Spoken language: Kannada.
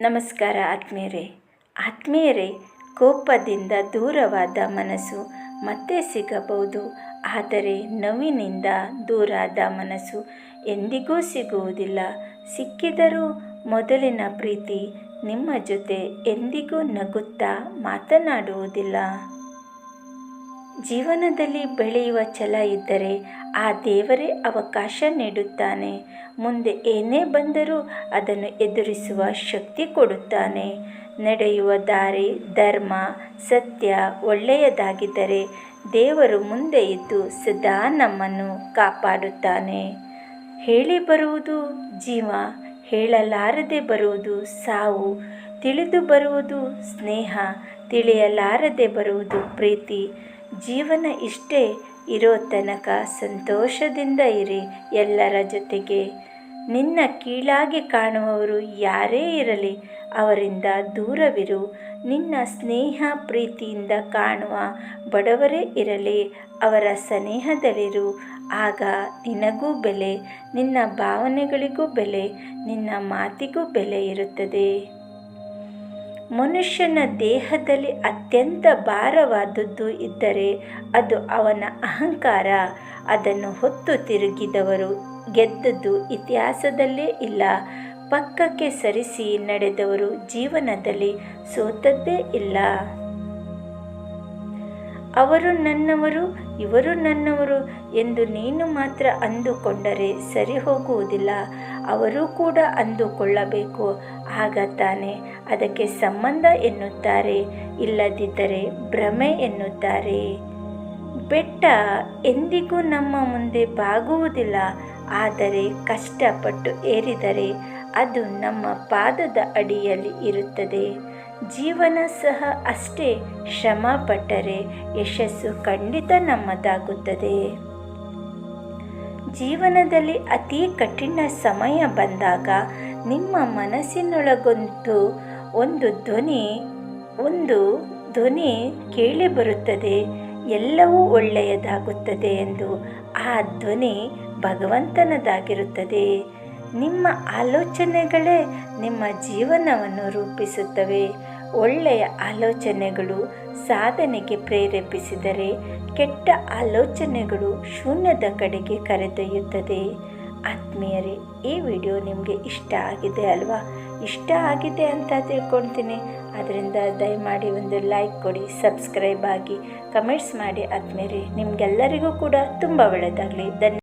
ನಮಸ್ಕಾರ ಆತ್ಮೀಯರೇ. ಆತ್ಮೀಯರೇ, ಕೋಪದಿಂದ ದೂರವಾದ ಮನಸ್ಸು ಮತ್ತೆ ಸಿಗಬಹುದು. ಆದರೆ ನೋವಿನಿಂದ ದೂರಾದ ಮನಸ್ಸು ಎಂದಿಗೂ ಸಿಗುವುದಿಲ್ಲ. ಸಿಕ್ಕಿದರೂ ಮೊದಲಿನ ಪ್ರೀತಿ ನಿಮ್ಮ ಜೊತೆ ಎಂದಿಗೂ ನಗುತ್ತಾ ಮಾತನಾಡುವುದಿಲ್ಲ. ಜೀವನದಲ್ಲಿ ಬೆಳೆಯುವ ಛಲ ಇದ್ದರೆ ಆ ದೇವರೇ ಅವಕಾಶ ನೀಡುತ್ತಾನೆ. ಮುಂದೆ ಏನೇ ಬಂದರೂ ಅದನ್ನು ಎದುರಿಸುವ ಶಕ್ತಿ ಕೊಡುತ್ತಾನೆ. ನಡೆಯುವ ದಾರಿ, ಧರ್ಮ, ಸತ್ಯ ಒಳ್ಳೆಯದಾಗಿದ್ದರೆ ದೇವರು ಮುಂದೆ ಇದ್ದು ಸದಾ ನಮ್ಮನ್ನು ಕಾಪಾಡುತ್ತಾನೆ. ಹೇಳಿ ಬರುವುದು ಜೀವ, ಹೇಳಲಾರದೆ ಬರುವುದು ಸಾವು, ತಿಳಿದು ಬರುವುದು ಸ್ನೇಹ, ತಿಳಿಯಲಾರದೆ ಬರುವುದು ಪ್ರೀತಿ. ಜೀವನ ಇಷ್ಟೇ ಇರೋ ತನಕ ಸಂತೋಷದಿಂದ ಇರಿ ಎಲ್ಲರ ಜೊತೆಗೆ. ನಿನ್ನ ಕೀಳಾಗಿ ಕಾಣುವವರು ಯಾರೇ ಇರಲಿ, ಅವರಿಂದ ದೂರವಿರು. ನಿನ್ನ ಸ್ನೇಹ ಪ್ರೀತಿಯಿಂದ ಕಾಣುವ ಬಡವರೇ ಇರಲಿ, ಅವರ ಸನೇಹದಲ್ಲಿರು. ಆಗ ನಿನಗೂ ಬೆಲೆ, ನಿನ್ನ ಭಾವನೆಗಳಿಗೂ ಬೆಲೆ, ನಿನ್ನ ಮಾತಿಗೂ ಬೆಲೆ ಇರುತ್ತದೆ. ಮನುಷ್ಯನ ದೇಹದಲ್ಲಿ ಅತ್ಯಂತ ಭಾರವಾದದ್ದು ಇದ್ದರೆ ಅದು ಅವನ ಅಹಂಕಾರ. ಅದನ್ನು ಹೊತ್ತು ತಿರುಗಿದವರು ಗೆದ್ದದ್ದು ಇತಿಹಾಸದಲ್ಲೇ ಇಲ್ಲ. ಪಕ್ಕಕ್ಕೆ ಸರಿಸಿ ನಡೆದವರು ಜೀವನದಲ್ಲಿ ಸೋತದ್ದೇ ಇಲ್ಲ. ಅವರು ನನ್ನವರು, ಇವರು ನನ್ನವರು ಎಂದು ನೀನು ಮಾತ್ರ ಅಂದುಕೊಂಡರೆ ಸರಿ ಹೋಗುವುದಿಲ್ಲ ಅವರೂ ಕೂಡ ಅಂದುಕೊಳ್ಳಬೇಕು. ಆಗ ತಾನೆ ಅದಕ್ಕೆ ಸಂಬಂಧ ಎನ್ನುತ್ತಾರೆ. ಇಲ್ಲದಿದ್ದರೆ ಭ್ರಮೆ ಎನ್ನುತ್ತಾರೆ. ಬೆಟ್ಟ ಎಂದಿಗೂ ನಮ್ಮ ಮುಂದೆ ಬಾಗುವುದಿಲ್ಲ. ಆದರೆ ಕಷ್ಟಪಟ್ಟು ಏರಿದರೆ ಅದು ನಮ್ಮ ಪಾದದ ಅಡಿಯಲ್ಲಿ ಇರುತ್ತದೆ. ಜೀವನ ಸಹ ಅಷ್ಟೇ ಶ್ರಮ ಪಟ್ಟರೆ ಯಶಸ್ಸು ಖಂಡಿತ ನಮ್ಮದಾಗುತ್ತದೆ. ಜೀವನದಲ್ಲಿ ಅತಿ ಕಠಿಣ ಸಮಯ ಬಂದಾಗ ನಿಮ್ಮ ಮನಸ್ಸಿನೊಳಗೊಂದು ಒಂದು ಧ್ವನಿ ಒಂದು ಧ್ವನಿ ಕೇಳಿಬರುತ್ತದೆ ಎಲ್ಲವೂ ಒಳ್ಳೆಯದಾಗುತ್ತದೆ ಎಂದು ಆ ಧ್ವನಿ ಭಗವಂತನದಾಗಿರುತ್ತದೆ. ನಿಮ್ಮ ಆಲೋಚನೆಗಳೇ ನಿಮ್ಮ ಜೀವನವನ್ನು ರೂಪಿಸುತ್ತವೆ. ಒಳ್ಳೆಯ ಆಲೋಚನೆಗಳು ಸಾಧನೆಗೆ ಪ್ರೇರೇಪಿಸಿದರೆ ಕೆಟ್ಟ ಆಲೋಚನೆಗಳು ಶೂನ್ಯದ ಕಡೆಗೆ ಕರೆದೊಯ್ಯುತ್ತದೆ. ಆತ್ಮೀಯರೇ, ಈ ವಿಡಿಯೋ ನಿಮಗೆ ಇಷ್ಟ ಆಗಿದೆ ಅಲ್ವಾ? ಇಷ್ಟ ಆಗಿದೆ ಅಂತ ತಿಳ್ಕೊಳ್ತೀನಿ. ಅದರಿಂದ ದಯಮಾಡಿ ಒಂದು ಲೈಕ್ ಕೊಡಿ, ಸಬ್ಸ್ಕ್ರೈಬ್ ಆಗಿ. ಕಮೆಂಟ್ಸ್ ಮಾಡಿ ಆತ್ಮೀಯರೇ, ನಿಮಗೆಲ್ಲರಿಗೂ ಕೂಡ ತುಂಬ ಒಳ್ಳೆಯದಾಗಲಿ. ಧನ್ಯ